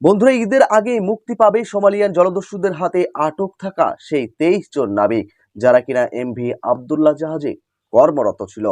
বন্ধুরা, ঈদের আগে মুক্তি পাবে সোমালিয়ান জলদস্যুদের হাতে আটক থাকা সেই তেইশ জন নাবিক, যারা কিনা এমভি আবদুল্লাহ জাহাজে কর্মরত ছিল।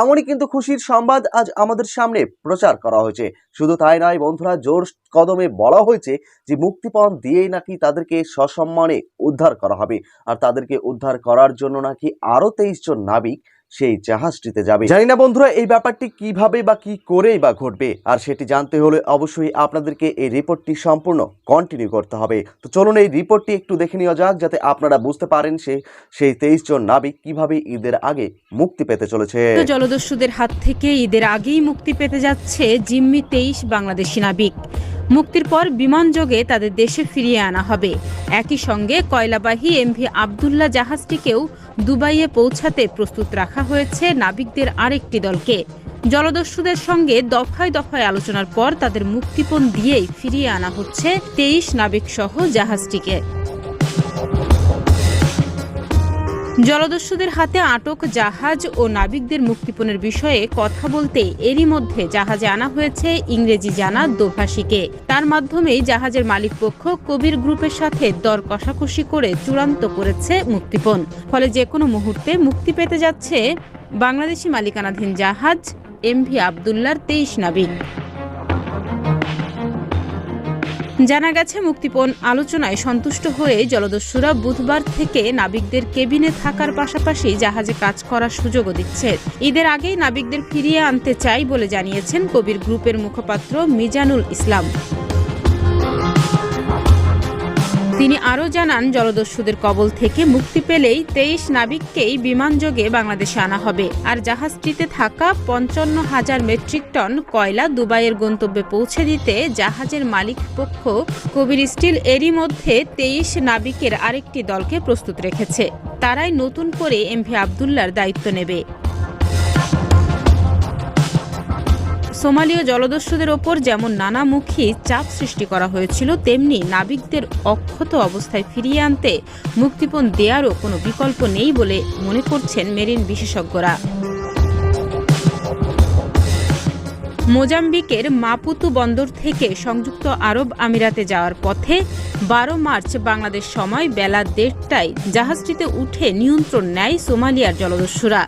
এমনই কিন্তু খুশির সংবাদ আজ আমাদের সামনে প্রচার করা হয়েছে। শুধু তাই নয় বন্ধুরা, জোর কদমে বলা হয়েছে যে মুক্তিপণ দিয়েই নাকি তাদেরকে সসম্মানে উদ্ধার করা হবে। আর তাদেরকে উদ্ধার করার জন্য নাকি আরও তেইশ জন নাবিক সেই জাহাজটিতে যাবে। জানি না বন্ধুরা এই ব্যাপারটি কীভাবে বা কি করেই বা ঘটবে আর সেটি জানতে হলে অবশ্যই আপনাদেরকে এই রিপোর্টটি সম্পূর্ণ কন্টিনিউ করতে হবে। তো চলুন এই রিপোর্টটি একটু দেখে নেওয়া যাক যাতে আপনারা বুঝতে পারেন সে সেই তেইশ জন নাবিক কীভাবে ঈদের আগে মুক্তি পেতে চলেছে। তো জলদস্যুদের হাত থেকে ঈদের আগেই মুক্তি পেতে যাচ্ছে জিম্মি তেইশ বাংলাদেশি নাবিক। মুক্তির পর বিমানযোগে তাদের দেশে ফিরিয়ে আনা হবে। একই সঙ্গে কয়লাবাহী এমভি আবদুল্লাহ জাহাজটিকেও দুবাইয়ে পৌঁছাতে প্রস্তুত রাখা হয়েছে নাবিকদের আরেকটি দলকে। জলদস্যুদের সঙ্গে দফায় দফায় আলোচনার পর তাদের মুক্তিপণ দিয়েই ফিরিয়ে আনা হচ্ছে তেইশ নাবিক সহ জাহাজটিকে। জলদস্যুদের হাতে আটক জাহাজ ও নাবিকদের মুক্তিপণের বিষয়ে কথা বলতে এরই মধ্যে জাহাজে আনা হয়েছে ইংরেজি জানা দোভাষীকে। তার মাধ্যমেই জাহাজের মালিকপক্ষ কবির গ্রুপের সাথে দর কষাকষি করে চূড়ান্ত করেছে মুক্তিপণ। ফলে যে কোনো মুহূর্তে মুক্তি পেতে যাচ্ছে বাংলাদেশি মালিকানাধীন জাহাজ এমভি আবদুল্লার তেইশ নাবিক। জানা গেছে, মুক্তিপণ আলোচনায় সন্তুষ্ট হয়ে জলদস্যুরা বুধবার থেকে নাবিকদের কেবিনে থাকার পাশাপাশি জাহাজে কাজ করার সুযোগও দিচ্ছে। ঈদের আগেই নাবিকদের ফিরিয়ে আনতে চাই বলে জানিয়েছেন কবির গ্রুপের মুখপাত্র মিজানুল ইসলাম। তিনি আরও জানান, জলদস্যুদের কবল থেকে মুক্তি পেলেই তেইশ নাবিককেই বিমানযোগে বাংলাদেশে আনা হবে। আর জাহাজটিতে থাকা পঞ্চান্ন হাজার মেট্রিক টন কয়লা দুবাইয়ের গন্তব্যে পৌঁছে দিতে জাহাজের মালিক পক্ষ কবির স্টিল এরই মধ্যে তেইশ নাবিকের আরেকটি দলকে প্রস্তুত রেখেছে। তারাই নতুন করে এমভি আবদুল্লার দায়িত্ব নেবে। সোমালীয় জলদস্যুদের ওপর যেমন নানামুখী চাপ সৃষ্টি করা হয়েছিল, তেমনি নাবিকদের অক্ষত অবস্থায় ফিরিয়ে আনতে মুক্তিপণ দেওয়ারও কোনো বিকল্প নেই বলে মনে করছেন মেরিন বিশেষজ্ঞরা। মোজাম্বিকের মাপুতু বন্দর থেকে সংযুক্ত আরব আমিরাতে যাওয়ার পথে বারো মার্চ বাংলাদেশ সময় বেলা দেড়টায় জাহাজটিতে উঠে নিয়ন্ত্রণ নেয় সোমালিয়ার জলদস্যুরা।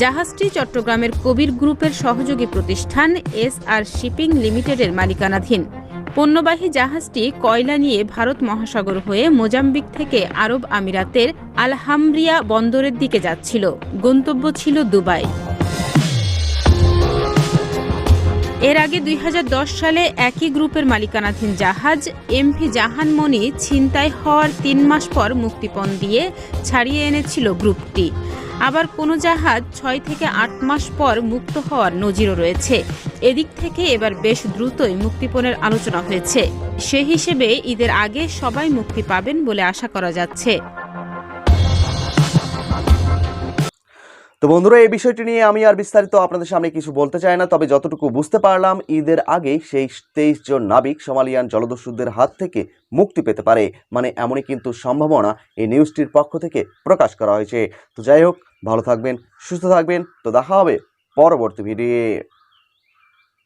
জাহাজটি চট্টগ্রামের কবির গ্রুপের সহযোগী প্রতিষ্ঠান এস আর শিপিং লিমিটেডের মালিকানাধীন। পণ্যবাহী জাহাজটি কয়লা নিয়ে ভারত মহাসাগর হয়ে মোজাম্বিক থেকে আরব আমিরাতের আলহামরিয়া বন্দরের দিকে যাচ্ছিল। গন্তব্য ছিল দুবাই। এর আগে দুই হাজার দশ সালে একই গ্রুপের মালিকানাধীন জাহাজ এমভি জাহানমণি ছিনতাই হওয়ার তিন মাস পর মুক্তিপণ দিয়ে ছাড়িয়ে এনেছিল গ্রুপটি। আবার কোনো জাহাজ ছয় থেকে আট মাস পর মুক্ত হওয়ার নজিরও রয়েছে। এদিক থেকে এবার বেশ দ্রুতই মুক্তিপণের আলোচনা হয়েছে। সে হিসেবে ঈদের আগে সবাই মুক্তি পাবেন বলে আশা করা যাচ্ছে। তো বন্ধুরা, এই বিষয়টি নিয়ে আমি আর বিস্তারিত আপনাদের সামনে কিছু বলতে চাই না, তবে যতটুকু বুঝতে পারলাম, ঈদের আগে সেই তেইশ জন নাবিক সোমালিয়ান জলদস্যুদের হাত থেকে মুক্তি পেতে পারে। মানে এমনই কিন্তু সম্ভাবনা এই নিউজটির পক্ষ থেকে প্রকাশ করা হয়েছে। তো যাই হোক, ভালো থাকবেন, সুস্থ থাকবেন। তো দেখা হবে পরবর্তী ভিডিও